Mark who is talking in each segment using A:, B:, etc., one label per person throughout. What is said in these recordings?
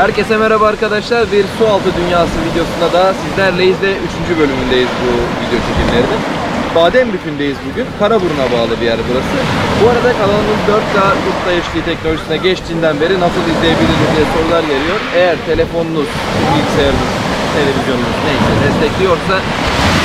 A: Herkese merhaba arkadaşlar. Bir su altı dünyası videosunda da sizlerleyiz de 3. bölümündeyiz bu video çekimlerinin. Badembükü'ndeyiz bugün. Karaburun'a bağlı bir yer burası. Bu arada kanalımız 4K Usta HD teknolojisine geçtiğinden beri nasıl izleyebiliriz diye sorular geliyor. Eğer telefonunuz, bilgisayarınız, televizyonunuz neyse destekliyorsa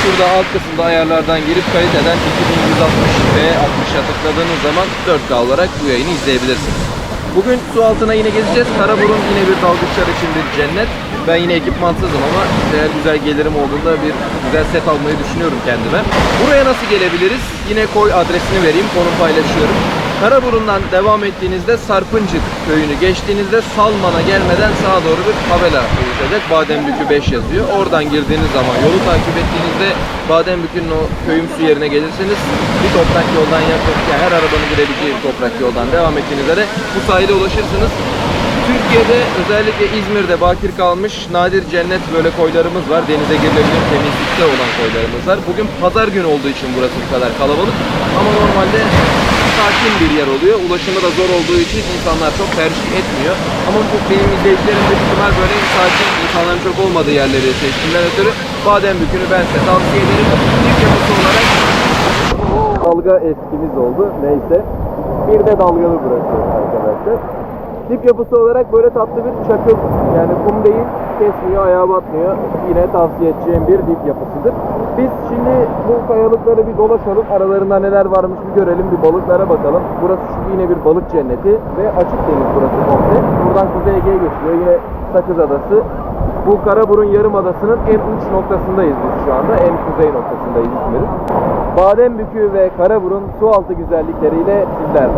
A: şurada alt kısımda ayarlardan girip kaliteden 2160 ve 60'a tıkladığınız zaman 4K olarak bu yayını izleyebilirsiniz. Bugün su altına yine gezeceğiz. Karaburun yine bir dalgıçlar için bir cennet. Ben yine ekipmansızım ama eğer güzel gelirim olduğunda bir güzel set almayı düşünüyorum kendime. Buraya nasıl gelebiliriz? Yine koy adresini vereyim, konum paylaşıyorum. Karaburun'dan devam ettiğinizde Sarpıncık köyünü geçtiğinizde Salman'a gelmeden sağa doğru bir tabela oluşacak. Badembükü 5 yazıyor. Oradan girdiğiniz zaman yolu takip ettiğinizde Badembükü'nün o köyümsü yerine gelirseniz bir toprak yoldan yaklaşık yani her arabanın girebileceği bir toprak yoldan devam ettiğinizde de bu sahile ulaşırsınız. Türkiye'de özellikle İzmir'de bakir kalmış nadir cennet böyle koylarımız var. Denize girilebilir temizlikte olan koylarımız var. Bugün pazar günü olduğu için burası bu kadar kalabalık. Ama normalde sakin bir yer oluyor. Ulaşımı da zor olduğu için insanlar çok tercih etmiyor. Ama bu benim izleyicilerim büyük ihtimal böyle sakin insanların çok olmadığı yerleri seçtiğinden ötürü Badembükü'nü ben size tavsiye ederim. İlk yapısı olarak dalga eskimiz oldu. Neyse. Bir de dalgalı burası arkadaşlar. Dip yapısı olarak böyle tatlı bir çakıl. Yani kum değil, kesmiyor, ayağa batmıyor. Yine tavsiye edeceğim bir dip yapısıdır. Biz şimdi bu kayalıkları bir dolaşalım. Aralarında neler varmış bir görelim, bir balıklara bakalım. Burası çünkü yine bir balık cenneti ve açık deniz burası komple. Buradan Kuzey Ege'ye geçiyor. Yine Sakız Adası. Bu Karaburun Yarımadası'nın en uç noktasındayız biz şu anda. En kuzey noktasındayız İzmir'in. Badembükü ve Karaburun su altı güzellikleriyle sizlerle.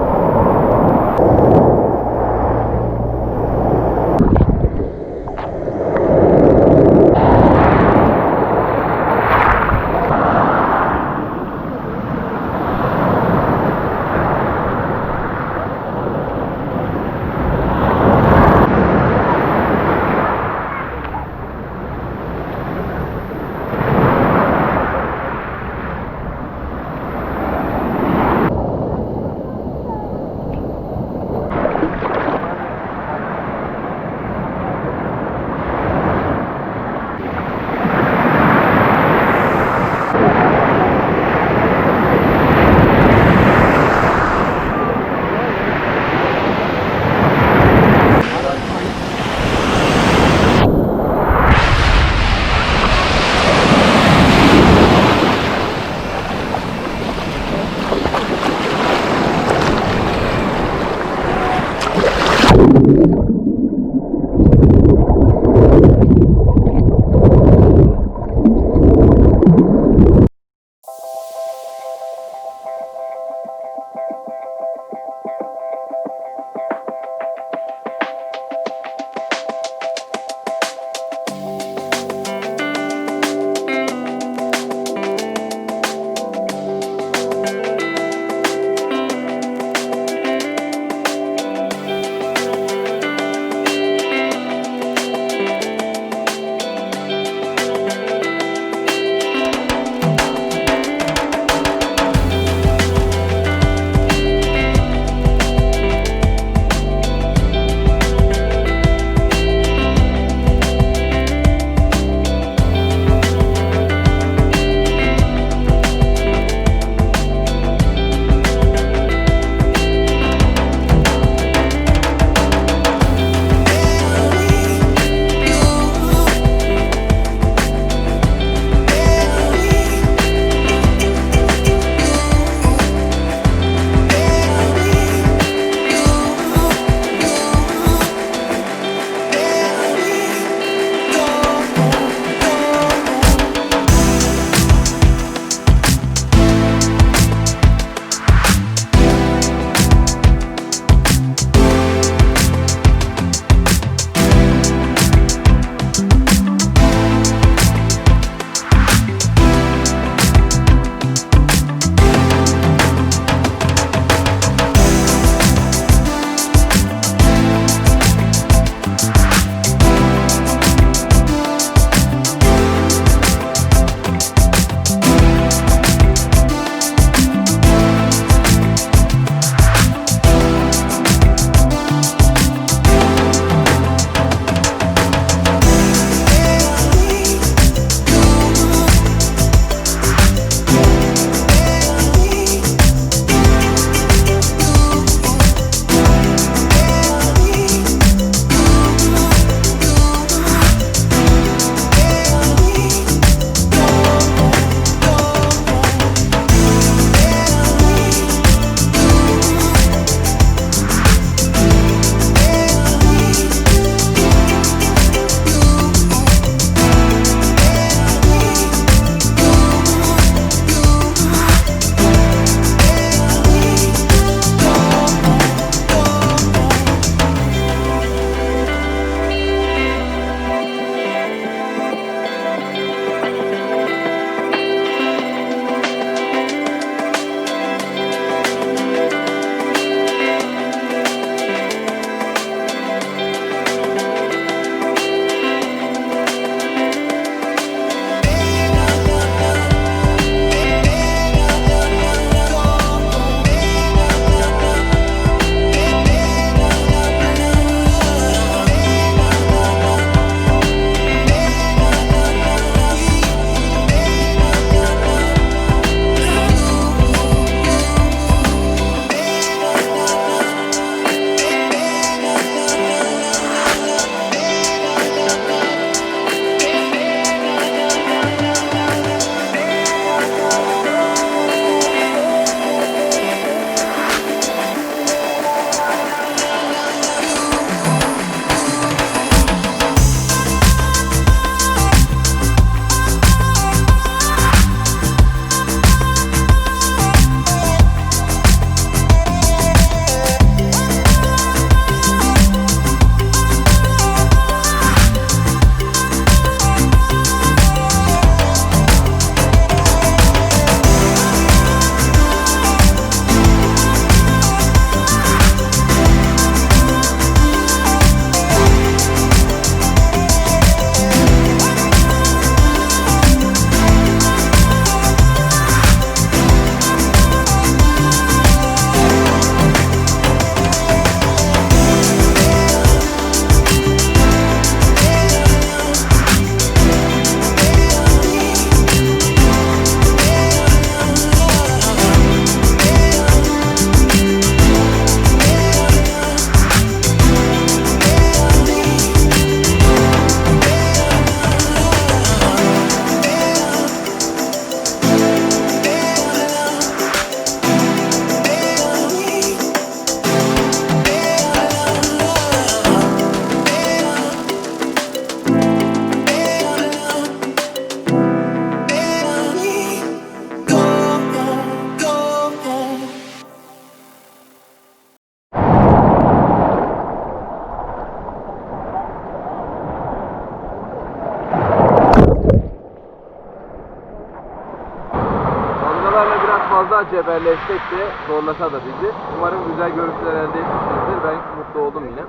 A: Cebelleşsek de zorlasa da bizi. Umarım güzel görüntüler elde etmişizdir. Ben mutlu oldum yine.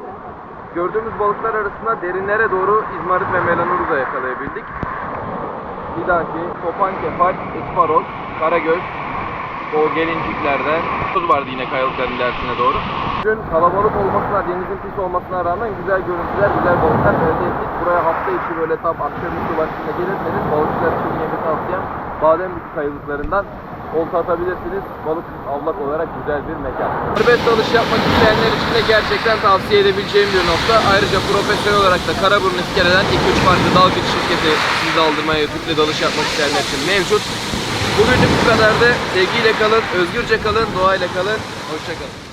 A: Gördüğümüz balıklar arasında derinlere doğru izmarit ve melanoruza yakalayabildik. Lidaki, topan kefal, isparoz, karagöz, o gelinciklerden toz vardı yine kayalıkların ilerisine doğru. Bugün kalabalık olmasına, denizin pis olmasına rağmen güzel görüntüler, güzel balıklar elde ettik. Buraya hafta içi böyle tam akşamüstü vaktinde gelirseniz balıkçılar için yeni tavsiyem Badembütü kayalıklarından olta atabilirsiniz. Balık avlak olarak güzel bir mekan. Serbest dalış yapmak isteyenler için de gerçekten tavsiye edebileceğim bir nokta. Ayrıca profesyonel olarak da Karaburun iskeleden 2-3 farklı dalgıç şirketi sizi aldırmaya, tüple dalış yapmak isteyenler için mevcut. Bugünlük bu kadardı. Sevgiyle kalın, özgürce kalın, doğayla kalın. Hoşçakalın.